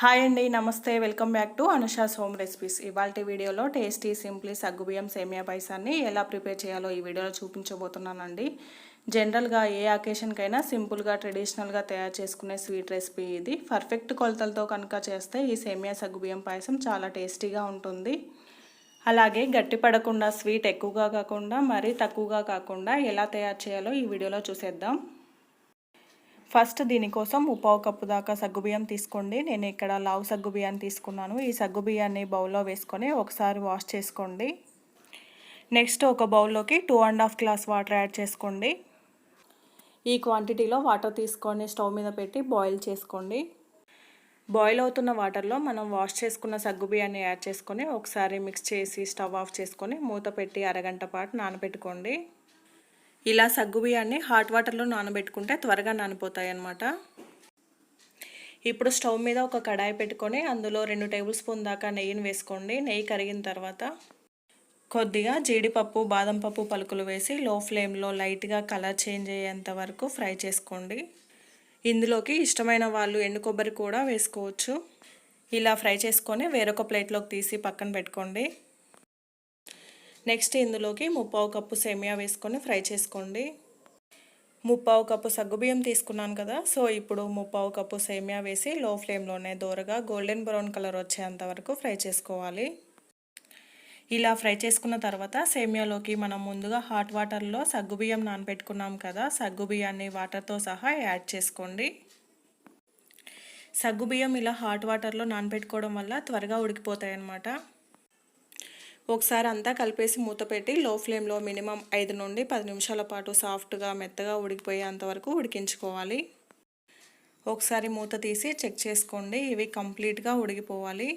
Hi అండి నమస్తే. Welcome back to Anusha's home recipes. ఇవాళ వీడియోలో టేస్టీ సింప్లీ సగ్గుబియ్యం సేమియా పాయసాన్ని ఎలా ప్రిపేర్ చేయాలో ఈ వీడియోలో చూపించబోతున్నానండి. జనరల్గా ఏ అకేషన్కైనా సింపుల్గా ట్రెడిషనల్గా తయారు చేసుకునే స్వీట్ రెసిపీ ఇది. పర్ఫెక్ట్ కొలతలతో కనుక చేస్తే ఈ సేమియా సగ్గుబియ్యం పాయసం చాలా టేస్టీగా ఉంటుంది. అలాగే గట్టి పడకుండా స్వీట్ ఎక్కువగా కాకుండా మరీ తక్కువగా కాకుండా ఎలా తయారు చేయాలో ఈ వీడియోలో చూసేద్దాం. ఫస్ట్ దీనికోసం ఉపావు కప్పు దాకా సగ్గుబియ్యం తీసుకోండి. నేను ఇక్కడ లావు సగ్గుబియ్యాన్ని తీసుకున్నాను. ఈ సగ్గుబియ్యాన్ని బౌల్లో వేసుకొని ఒకసారి వాష్ చేసుకోండి. నెక్స్ట్ ఒక బౌల్లోకి two and half glass water add చేసుకోండి. ఈ క్వాంటిటీలో వాటర్ తీసుకొని స్టవ్ మీద పెట్టి బాయిల్ చేసుకోండి. బాయిల్ అవుతున్న వాటర్లో మనం వాష్ చేసుకున్న సగ్గుబియ్యాన్ని యాడ్ చేసుకొని ఒకసారి మిక్స్ చేసి స్టవ్ ఆఫ్ చేసుకొని మూత పెట్టి అరగంట పాటు నానబెట్టుకోండి. ఇలా సగ్గు బియ్యాన్ని హాట్ వాటర్లో నానబెట్టుకుంటే త్వరగా నానిపోతాయి అన్నమాట ఇప్పుడు స్టవ్ మీద ఒక కడాయి పెట్టుకొని అందులో రెండు టేబుల్ స్పూన్ దాకా నెయ్యిని వేసుకోండి. నెయ్యి కరిగిన తర్వాత కొద్దిగా జీడిపప్పు బాదం పప్పు పలుకులు వేసి లో ఫ్లేమ్లో లైట్గా కలర్ చేంజ్ అయ్యేంత వరకు ఫ్రై చేసుకోండి. ఇందులోకి ఇష్టమైన వాళ్ళు ఎండు కొబ్బరి కూడా వేసుకోవచ్చు. ఇలా ఫ్రై చేసుకొని వేరొక ప్లేట్లోకి తీసి పక్కన పెట్టుకోండి. నెక్స్ట్ ఇందులోకి ముప్పావు కప్పు సేమియా వేసుకొని ఫ్రై చేసుకోండి. ముప్పావు కప్పు సగ్గుబియ్యం తీసుకున్నాను కదా సో ఇప్పుడు ముప్పావు కప్పు సేమియా వేసి లో ఫ్లేమ్లోనే దూరగా గోల్డెన్ బ్రౌన్ కలర్ వచ్చేంత వరకు ఫ్రై చేసుకోవాలి. ఇలా ఫ్రై చేసుకున్న తర్వాత సేమియాలోకి మనం ముందుగా హాట్ వాటర్లో సగ్గుబియ్యం నానబెట్టుకున్నాం కదా సగ్గుబియ్యాన్ని వాటర్తో సహా యాడ్ చేసుకోండి. సగ్గుబియ్యం ఇలా హాట్ వాటర్లో నానబెట్టుకోవడం వల్ల త్వరగా ఉడికిపోతాయి అన్నమాట ఒకసారి అంతా కలిపేసి మూత పెట్టి లో ఫ్లేమ్లో మినిమం ఐదు నుండి పది నిమిషాల పాటు సాఫ్ట్గా మెత్తగా ఉడికిపోయేంత వరకు ఉడికించుకోవాలి. ఒకసారి మూత తీసి చెక్ చేసుకోండి ఇవి కంప్లీట్గా ఉడికిపోవాలి.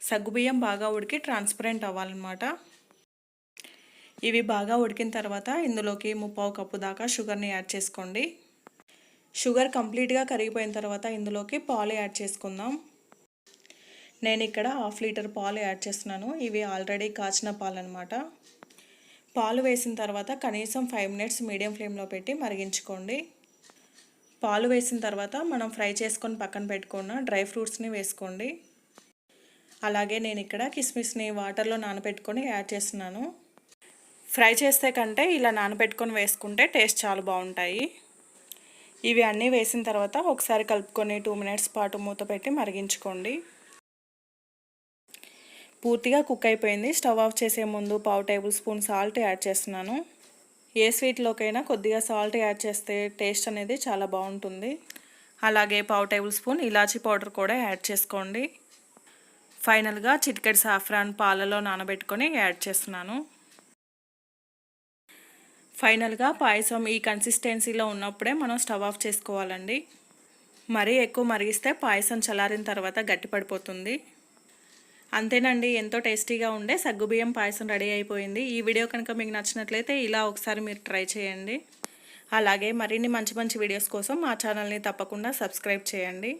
సగ్గుబియ్యం బాగా ఉడికి ట్రాన్స్పరెంట్ అవ్వాలన్నమాట. ఇవి బాగా ఉడికిన తర్వాత ఇందులోకి ముప్పావు కప్పు దాకా షుగర్ని యాడ్ చేసుకోండి. షుగర్ కంప్లీట్గా కరిగిపోయిన తర్వాత ఇందులోకి పాలు యాడ్ చేసుకుందాం. నేను ఇక్కడ హాఫ్ లీటర్ పాలు యాడ్ చేస్తున్నాను. ఇవి ఆల్రెడీ కాచిన పాలు అనమాట పాలు వేసిన తర్వాత కనీసం ఫైవ్ మినిట్స్ మీడియం ఫ్లేమ్లో పెట్టి మరిగించుకోండి. పాలు వేసిన తర్వాత మనం ఫ్రై చేసుకొని పక్కన పెట్టుకున్న డ్రై ఫ్రూట్స్ని వేసుకోండి. అలాగే నేను ఇక్కడ కిస్మిస్ని వాటర్లో నానబెట్టుకొని యాడ్ చేస్తున్నాను. ఫ్రై చేస్తే కంటే ఇలా నానబెట్టుకొని వేసుకుంటే టేస్ట్ చాలా బాగుంటాయి. ఇవి అన్నీ వేసిన తర్వాత ఒకసారి కలుపుకొని టూ మినిట్స్ పాటు మూత పెట్టి మరిగించుకోండి. పూర్తిగా కుక్ అయిపోయింది. స్టవ్ ఆఫ్ చేసే ముందు పావు టేబుల్ స్పూన్ సాల్ట్ యాడ్ చేస్తున్నాను. ఏ స్వీట్లోకైనా కొద్దిగా సాల్ట్ యాడ్ చేస్తే టేస్ట్ అనేది చాలా బాగుంటుంది. అలాగే పావు టేబుల్ స్పూన్ ఇలాచీ పౌడర్ కూడా యాడ్ చేసుకోండి. ఫైనల్గా చిటికెడ్ సాఫ్రాన్ పాలలో నానబెట్టుకొని యాడ్ చేస్తున్నాను. ఫైనల్గా పాయసం ఈ కన్సిస్టెన్సీలో ఉన్నప్పుడే మనం స్టవ్ ఆఫ్ చేసుకోవాలండి. మరీ ఎక్కువ మరిగిస్తే పాయసం చల్లారిన తర్వాత గట్టిపడిపోతుంది. అంతేనండి ఎంతో టేస్టీగా ఉండే సగ్గుబియ్యం పాయసం రెడీ అయిపోయింది. ఈ వీడియో కనుక మీకు నచ్చినట్లయితే ఇలా ఒకసారి మీరు ట్రై చేయండి. అలాగే మరిన్ని మంచి మంచి వీడియోస్ కోసం మా ఛానల్ని తప్పకుండా సబ్స్క్రైబ్ చేయండి.